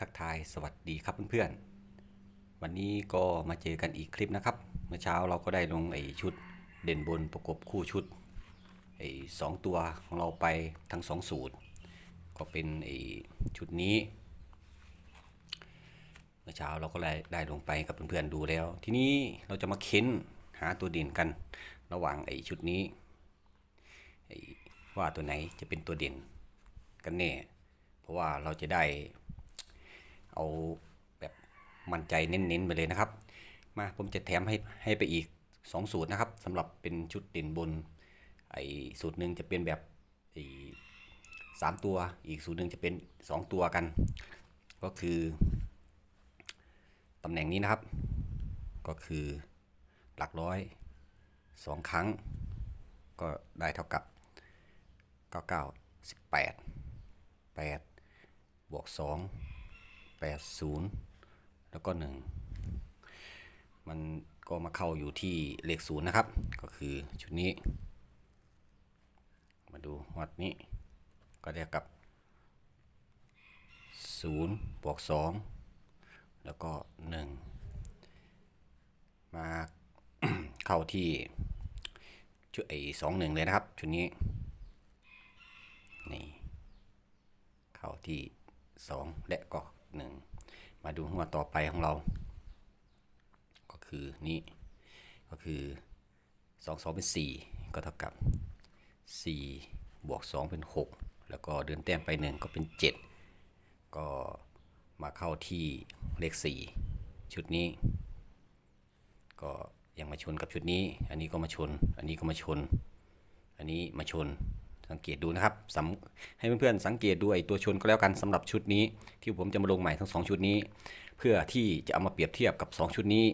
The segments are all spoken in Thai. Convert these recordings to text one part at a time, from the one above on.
ทักทายสวัสดีครับเพื่อนๆ วันนี้ก็มาเจอกันอีกคลิปนะครับ เมื่อเช้าเราก็ได้ลงไอชุดเด่นบนประกบคู่ชุดไอสองตัวของเราไปทั้งสองสูตร ก็เป็นไอชุดนี้ เมื่อเช้าเราก็ได้ได้ลงไปกับเพื่อนๆดูแล้ว ทีนี้เราจะมาเค้นหาตัวเด่นกันระหว่างไอชุดนี้ว่าตัวไหนจะเป็นตัวเด่นกันแน่ เพราะว่าเราจะได้ เอาแบบมั่นใจเน้นๆไปเลยนะครับ มาผมจะแถมให้ให้ไปอีก 2 สูตรนะครับสำหรับเป็นชุดเด่นบนไอ้สูตรหนึ่งจะเป็นแบบไอ้สามตัวอีกสูตรหนึ่งจะเป็น 2 ตัวกัน ก็คือตำแหน่งนี้นะครับ ก็คือหลักร้อยสองครั้ง ก็ได้เท่ากับ 99 18 8 บวก 2 80 แล้วก็ 1 มันก็มาเข้าอยู่ที่เลขศูนย์นะครับ ก็คือชุดนี้ มาดูวัดนี้ก็ได้กับ 0 บวก 2 แล้วก็ 1 มาเข้าที่ชุดไอ้สองหนึ่งเลยนะครับ ชุดนี้ นี่ เข้าที่ 2 และก็ 1มาดูหัวดต่อไปของเรา ก็คือนี่ก็คือ2 2เป็น4 ก็เท่ากับ 4 บวก 2 เป็น 6 แล้วก็เดินแต้มไป 1 ก็เป็น 7 ก็มาเข้าที่เลข 4 ชุดนี้ ก็ยังมาชนกับชุดนี้ อันนี้ก็มาชน อันนี้ก็มาชน อันนี้มาชน สังเกตดูนะครับให้เพื่อนๆสังเกตดูไอ้ตัวชนก็แล้วกันสำหรับชุดนี้ ที่ผมจะมาลงใหม่ทั้ง 2 ชุดนี้ เพื่อที่จะเอามาเปรียบเทียบกับ 2 ชุดนี้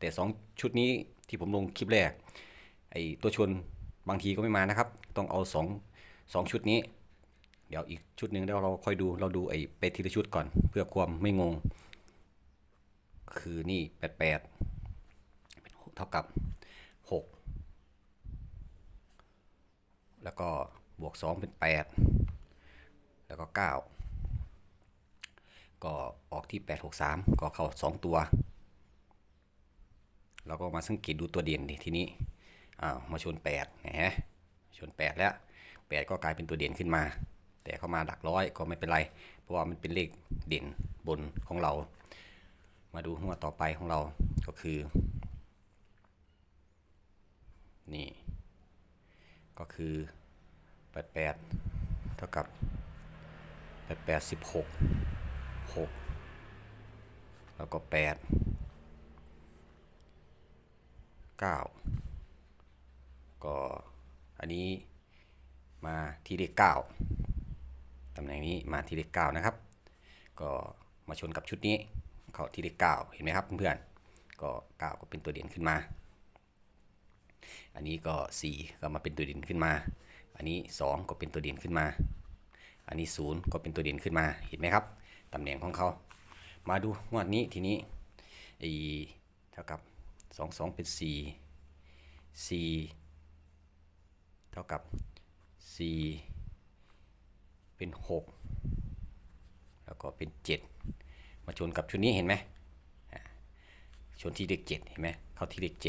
แต่ 2 ชุดนี้ที่ผมลงคลิปแรกไอ้ตัวชนบางทีก็ไม่มานะครับ ต้องเอา 2 2 ชุดนี้ เดี๋ยวอีกชุดหนึ่งเดี๋ยวเราค่อยดูเราดูไอ้ไปทีละชุดก่อน เพื่อความไม่งง คือนี่ 88เป็นเท่ากับ 6 แล้วก็ บวก 2 เป็น 8 แล้วก็ 9 ก็ออกที่ 8 6 3 ก็เข้า 2 ตัว เราก็มาสังเกตดูตัวเด่นดิทีนี้อ้าวมาชน8นะฮะชน 8 แล้ว 8 ก็กลายเป็นตัวเด่นขึ้นมา แต่เข้ามาหลักร้อยก็ไม่เป็นไร เพราะว่ามันเป็นเลขเด่นบนของเรา มาดูหัวต่อไปของเราก็คือนี่ ก็คือ 88เท่ากับ88 16 6แล้วก็8 9ก็อันนี้มาที่เลข9ตำแหน่งนี้มาที่เลข9นะครับ ก็มาชนกับชุดนี้เข้าที่เลข9เห็นไหมครับเพื่อนๆก็9ก็เป็นตัวเด่นขึ้นมา อันนี้ก็4ก็มาเป็นตัวเด่นขึ้นมา อันนี้ 2 ก็เป็นตัวเด่นขึ้นมา อันนี้ 0 ก็เป็นตัวเด่นขึ้นมาเห็นไหมครับตำแหน่งของเขา มาดูงวดนี้ทีนี้ไอเท่ากับ 2 2 เป็น 4 4 เท่ากับ 4 เป็น 6 แล้วก็เป็น 7 มาชนกับชุดนี้เห็นไหมชนที่เลข7เห็นไหมเข้าที่เลข7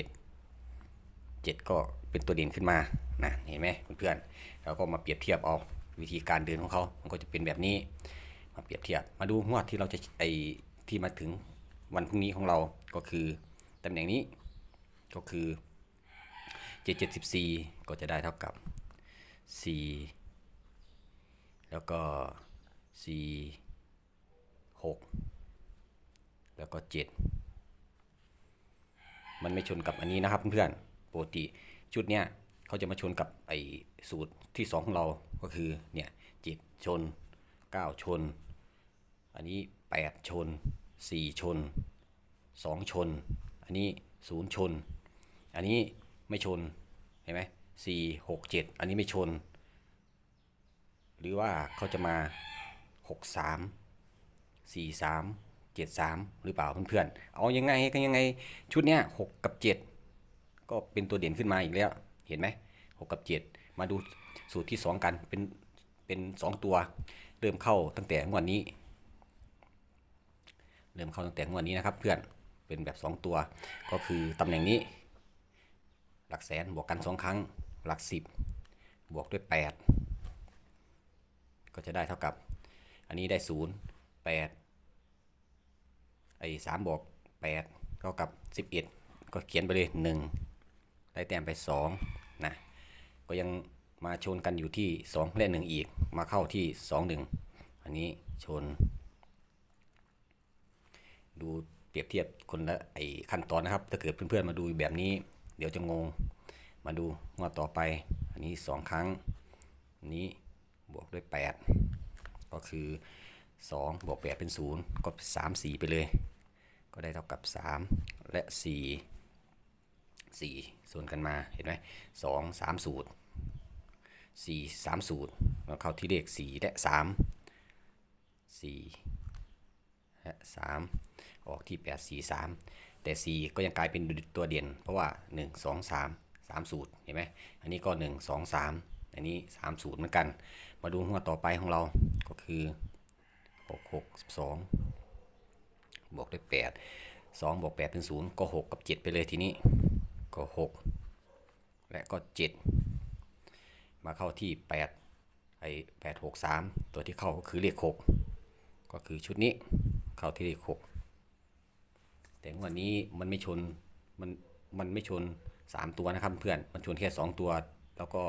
7 ก็ เป็นตัวเด่นขึ้นมานะเห็นไหมเพื่อนๆแล้วก็มาเปรียบเทียบเอาวิธีการเดินของเขา มันก็จะเป็นแบบนี้ มาเปรียบเทียบ มาดูงวดที่เราจะไอที่มาถึงวันพรุ่งนี้ของเราก็คือตำแหน่งนี้ก็คือ774 ก็จะได้เท่ากับ 4 แล้วก็ 4 6 แล้วก็ 7 มันไม่ชนกับอันนี้นะครับเพื่อนๆปกติ ชุดเนี้ยเขาจะมาชนกับไอ้สูตรที่ 2 ของเราก็คือเนี่ยจิตชน 9 ชน อันนี้ 8 ชน 4 ชน 2 ชน อันนี้ 0 ชน อันนี้ไม่ชน เห็นไหมสี่หกเจ็ดอันนี้ไม่ชน หรือว่าเขาจะมาหกสามสี่สามเจ็ดสามหรือเปล่าเพื่อนๆ เอายังไงกันยังไงชุดเนี้ยหกกับเจ็ด ก็เป็นตัวเด่นขึ้นมาอีกแล้ว เห็นไหมหกกับเจ็ดมาดูสูตรที่สองกันเป็นเป็นสองตัว เริ่มเข้าตั้งแต่งวดนนี้ เริ่มเข้าตั้งแต่งวดนี้นะครับ เพื่อนเป็นแบบ 2 ตัวก็คือตำแหน่งนี้ หลักแสนบวกกัน 2 ครั้ง หลัก 10 บวกด้วย 8 ก็จะได้เท่ากับ อันนี้ได้ 0 8ไอ้3บวก8เท่ากับ 11 ก็เขียนไปเลย 1 ได้แต้มไป2นะก็ยังมาชนกันอยู่ที่ 2 และ 1 อีกมาเข้าที่ 2 1 อันนี้ชน ดูเปรียบเทียบคนละไอขั้นตอนนะครับถ้าเกิดเพื่อนๆมาดูแบบนี้ เดี๋ยวจะงง มาดูงวดต่อไป อันนี้ 2 ครั้งอันนี้บวกด้วย 8 ก็คือ 2 บวก 8 เป็น 0 ก็ 3 4 ไปเลย ก็ได้เท่ากับ 3 และ 4 4ส่วนกันมาเห็นไหม2 3สูตร4 3สูตรแล้วเข้าที่เลข4และ3 4และ3ออกที่8 4 3แต่4ก็ยังกลายเป็นตัวเด่น เพราะว่า1 2 3 3สูตรเห็นไหมอันนี้ก็1 2 3อันนี้3สูตรเหมือนกัน มาดูหัวต่อไปของเราก็คือ6 6 12บวกด้วย8 2บวก8เป็น0ก็6กับ7ไปเลยทีนี้ ก็ 6 และก็ 7 มาเข้าที่ 8 ไอ้8 6 3ตัวที่เข้าก็คือเลข 6 ก็คือชุดนี้เข้าที่เลข 6 แต่วันนี้มันไม่ชน มัน มันไม่ชน 3 ตัวนะครับเพื่อน มันชนแค่ 2 ตัว แล้วก็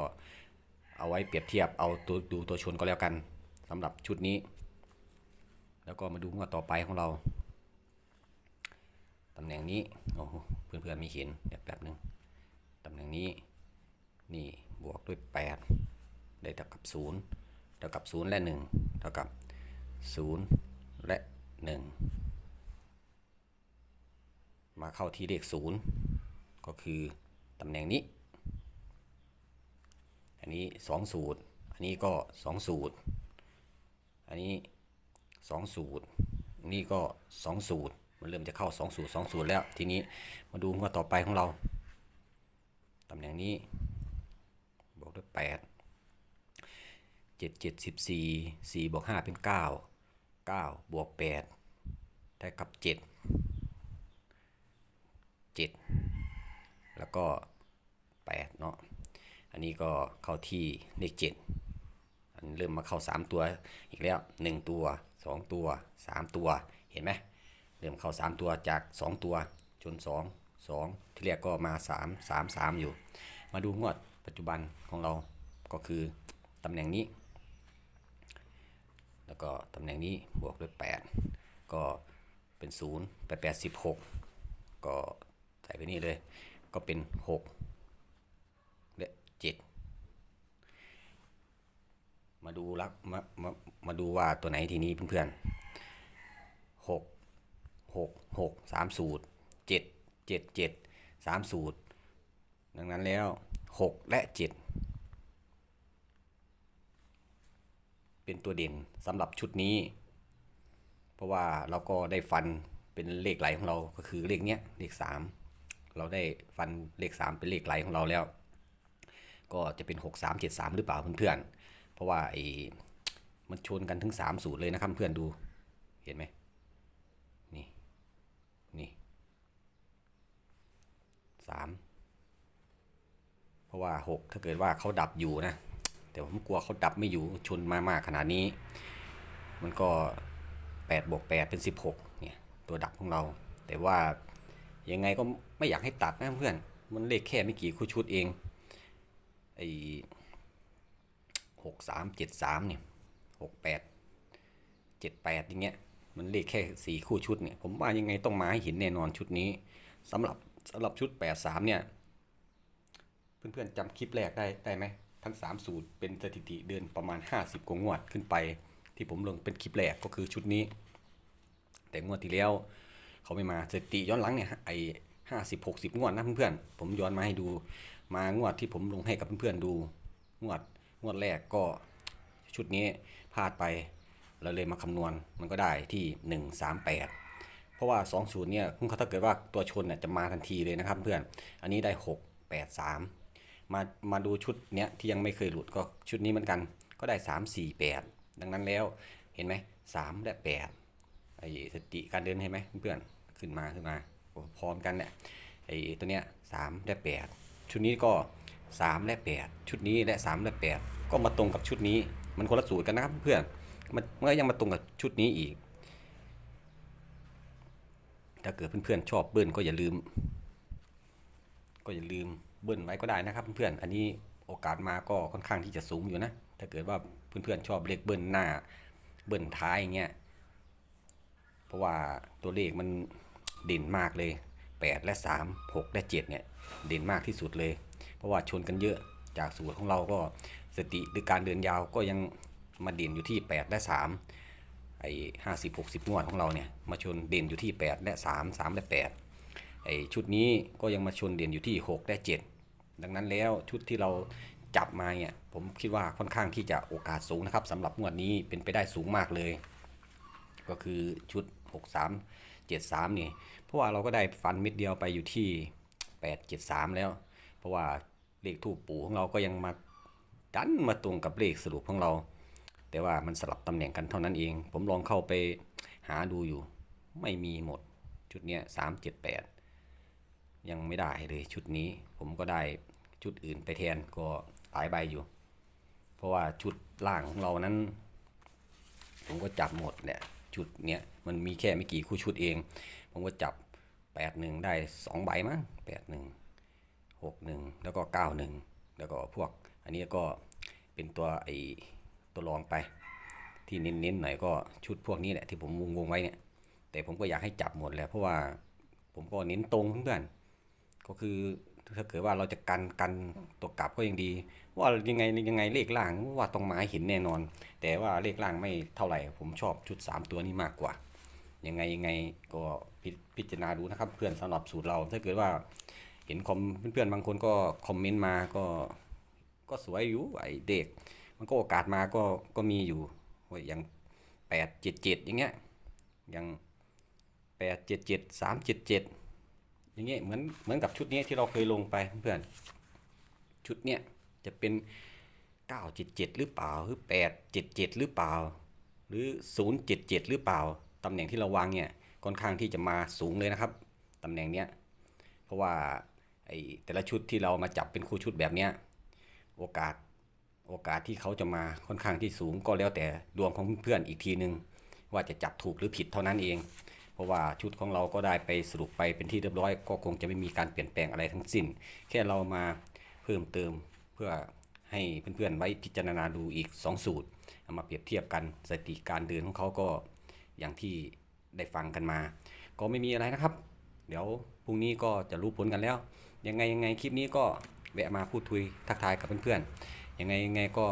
เอาไว้เปรียบเทียบเอาตัวดูตัวชนก็แล้วกันสำหรับชุดนี้ แล้วก็มาดูงวดต่อไปของเรา ตำแหน่งนี้โอ้เพื่อนๆมีเห็นเดี๋ยวแป๊บนึงตำแหน่งนี้นี่บวกด้วย 8 ได้เท่ากับ 0 เท่ากับ 0 และ 1 เท่ากับ 0 และ 1 มาเข้าที่เลข 0 ก็คือตำแหน่งนี้ อันนี้ 2 สูตร อันนี้ก็ 2 สูตร อันนี้ 2 สูตรนนี้ก็ 2 สูตร มันเริ่มจะเข้า2สูตร2สูตรแล้ว ทีนี้มาดูงวดต่อไปของเราตำแหน่งนี้บวกด้วย8 7 7 14 4บวก5เป็น 9 9 บวก 8 ได้กับ 7 7 แล้วก็ 8 เนาะอันนี้ก็เข้าที่เลข 7 อันเริ่มมาเข้า 3 ตัวอีกแล้ว 1 ตัว 2 ตัว 3 ตัวเห็นไหม เริ่มเข้า3ตัวจาก2ตัวจน2 2ที่แรกก็มา3 3 3อยู่ มาดูงวดปัจจุบันของเราก็คือตำแหน่งนี้ แล้วก็ตำแหน่งนี้บวกด้วย 8 ก็เป็น 0 8 8 16 ก็ใส่ไปนี่เลย ก็เป็น 6 และ 7 มาดูลักมามามาดูว่าตัวไหนทีนี้เพื่อนๆห กหกหกสามสูตรเจ็ดเจ็ดเจ็ดสามสูตร ดังนั้นแล้วหกและเจ็ดเป็นตัวเด่นสำหรับชุดนี้ เพราะว่าเราก็ได้ฟันเป็นเลขไหลของเราก็คือเลขเนี้ยเลขสามเราได้ฟันเลขสามเป็นเลขไหลของเราแล้ว ก็จะเป็นหกสามเจ็ดสามหรือเปล่าเพื่อนๆเพราะว่าไอ้มันชนกันถึงสามสูตรเลยนะครับเพื่อนดูเห็นไหม นี่สามเพราะว่าหกถ้าเกิดว่าเขาดับอยู่นะ แต่ผมกลัวเขาดับไม่อยู่ชนมามากขนาดนี้ มันก็แปดบวกแปดเป็นสิบหกเนี่ยตัวดับของเรา แต่ว่ายังไงก็ไม่อยากให้ตัดนะเพื่อนมันเลขแค่ไม่กี่คู่ชุดเองไอ้หกสามเจ็ดสามเนี่ยหกแปดเจ็ดแปดอย่างเงี้ย มันเลขแค่สี่คู่ชุดเนี่ย ผมว่ายังไงต้องมาให้เห็นแน่นอนชุดนี้สำหรับสำหรับชุดแปดสามเนี่ย เพื่อนๆจำคลิปแรกได้ได้ไหมทั้ง 3 สูตรเป็นสถิติเดือนประมาณ 50 กว่างวดขึ้นไป ที่ผมลงเป็นคลิปแรกก็คือชุดนี้ แต่งวดที่แล้ว เขาไม่มาสถิติย้อนหลังเนี่ยไอห้าสิบหกสิบงวดนะเพื่อนๆผมย้อนมาให้ดู มางวดที่ผมลงให้กับเพื่อนๆดูงวดงวดแรกก็ชุดนี้พลาดไป เราเลยมาคำนวณมันก็ได้ที่หนึ่งสามแปดเพราะว่าสองศูนย์เนี่ยคุณเขาถ้าเกิดว่าตัวชนเนี่ยจะมาทันทีเลยนะครับเพื่อน อันนี้ได้หกแปดสามมามาดูชุดเนี้ยที่ยังไม่เคยหลุดก็ชุดนี้เหมือนกัน ก็ได้สามสี่แปดดังนั้นแล้วเห็นไหมสามและแปดไอ้สติการเดินให้ไหมเพื่อนขึ้นมาขึ้นมาพร้อมกันเนี่ยไอ้ตัวเนี้ยสามและแปดชุดนี้ก็สามและแปดชุดนี้และสามและแปดก็มาตรงกับชุดนี้มันคนละสูตรกันนะครับเพื่อน มันมันก็ยังมาตรงกับชุดนี้อีก ถ้าเกิดเพื่อนๆชอบเบิ้ลก็อย่าลืม ก็อย่าลืมเบิ้ลไว้ก็ได้นะครับเพื่อนๆ อันนี้โอกาสมาก็ค่อนข้างที่จะสูงอยู่นะ ถ้าเกิดว่าเพื่อนๆชอบเลขเบิ้ลหน้า เบิ้ลท้ายอย่างเงี้ย เพราะว่าตัวเลขมันเด่นมากเลย 8 และ 3 6 และ 7 เนี่ย เด่นมากที่สุดเลย เพราะว่าชนกันเยอะจากสูตรของเราก็สติหรือการเดินยาวก็ยัง มาเด่นอยู่ที่ 8 และ 3 ไอ้ห้าสิบหกสิบงวดของเราเนี่ยมาชนเด่นอยู่ที่ 8 และ 3 3 และ 8 ไอ้ชุดนี้ก็ยังมาชนเด่นอยู่ที่ 6 และ 7 ดังนั้นแล้วชุดที่เราจับมาเนี่ยผมคิดว่าค่อนข้างที่จะโอกาสสูงนะครับสำหรับงวดนี้เป็นไปได้สูงมากเลย ก็คือชุด 63 73 นี่ เพราะว่าเราก็ได้ฟันเม็ดเดียวไปอยู่ที่ 8 73 แล้ว เพราะว่าเลขทูปปู่ของเราก็ยังมาดันมาตรงกับเลขสรุปของเรา แต่ว่ามันสลับตำแหน่งกันเท่านั้นเอง ผมลองเข้าไปหาดูอยู่ ไม่มีหมดชุดเนี้ย378ยังไม่ได้เลยชุดนี้ ผมก็ได้ชุดอื่นไปแทนก็หลายใบอยู่ เพราะว่าชุดล่างของเรานั้น ผมก็จับหมดแหละชุดเนี้ยมันมีแค่ไม่กี่คู่ชุดเอง ผมก็จับแปดหนึ่งได้สองใบมั้งแปดหนึ่งหกหนึ่งแล้วก็เก้าหนึ่งแล้วก็พวกอันนี้ก็เป็นตัวไอ ตัวรองไป ที่เน้นๆหน่อยก็ชุดพวกนี้แหละที่ผมวงๆไว้เนี่ยแต่ผมก็อยากให้จับหมดแหละเพราะว่าผมก็เน้นตรงเพื่อนก็คือถ้าเกิดว่าเราจะกันกันตัวกลับก็ยังดี ว่ายังไงยังไงเลขล่างว่าต้องมาให้เห็นแน่นอน แต่ว่าเลขล่างไม่เท่าไหร่ ผมชอบชุด 3 ตัวนี้มากกว่า ยังไงยังไงก็พิพจารณาดูนะครับ เพื่อนสำหรับสูตรเรา ถ้าเกิดว่าเห็นคอมเพื่อนๆบางคนก็คอมเมนต์มาก็ก็สวยอยู่ไอเด็ก มันก็โอกาสมาก็ก็มีอยู่ว่าอย่างแปดเจ็ดเจ็ดอย่างเงี้ยอย่างแปดเจ็ดเจ็ดสามเจ็ดเจ็ดอย่างเงี้ยเหมือนเหมือนกับชุดนี้ที่เราเคยลงไปเพื่อนชุดเนี้ยจะเป็น977หรือเปล่าหรือ877หรือเปล่า หรือ077หรือเปล่าตำแหน่งที่เราวางเนี่ยค่อนข้างที่จะมาสูงเลยนะครับตำแหน่งเนี้ยเพราะว่าไอ้แต่ละชุดที่เรามาจับเป็นคู่ชุดแบบเนี้ยโอกาส โอกาสที่เขาจะมาค่อนข้างที่สูงก็แล้วแต่ดวงของเพื่อนอีกทีนึง ว่าจะจับถูกหรือผิดเท่านั้นเอง เพราะว่าชุดของเราก็ได้ไปสรุปไปเป็นที่เรียบร้อย ก็คงจะไม่มีการเปลี่ยนแปลงอะไรทั้งสิ้น แค่เรามาเพิ่มเติมเพื่อให้เพื่อนๆไว้พิจารณาดูอีก 2 สูตรเอามาเปรียบเทียบกันสติการเดินของเขาก็อย่างที่ได้ฟังกันมา ก็ไม่มีอะไรนะครับ เดี๋ยวพรุ่งนี้ก็จะรู้ผลกันแล้ว ยังไงยังไงคลิปนี้ก็แวะมาพูดคุยทักทายกับเพื่อนๆ ยังไงยังไงก็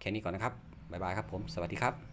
แค่นี้ก่อนนะครับบ๊ายบายครับผมสวัสดีครับ